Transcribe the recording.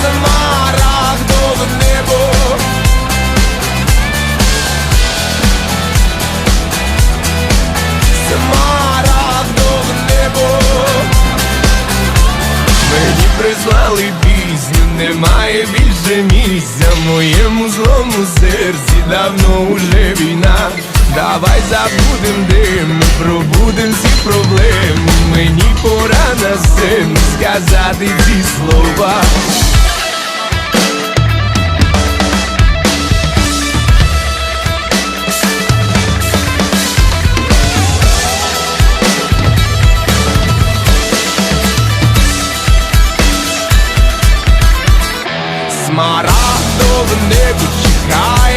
Смарагдове небо. Смарагдове небо. Мені прислали пісню, немає більше місця. В моєму злому серці давно уже війна. Давай забудем дим, пробудем всі проблеми. Мені пора на сцену сказати ці слова Смарагдов не відчекає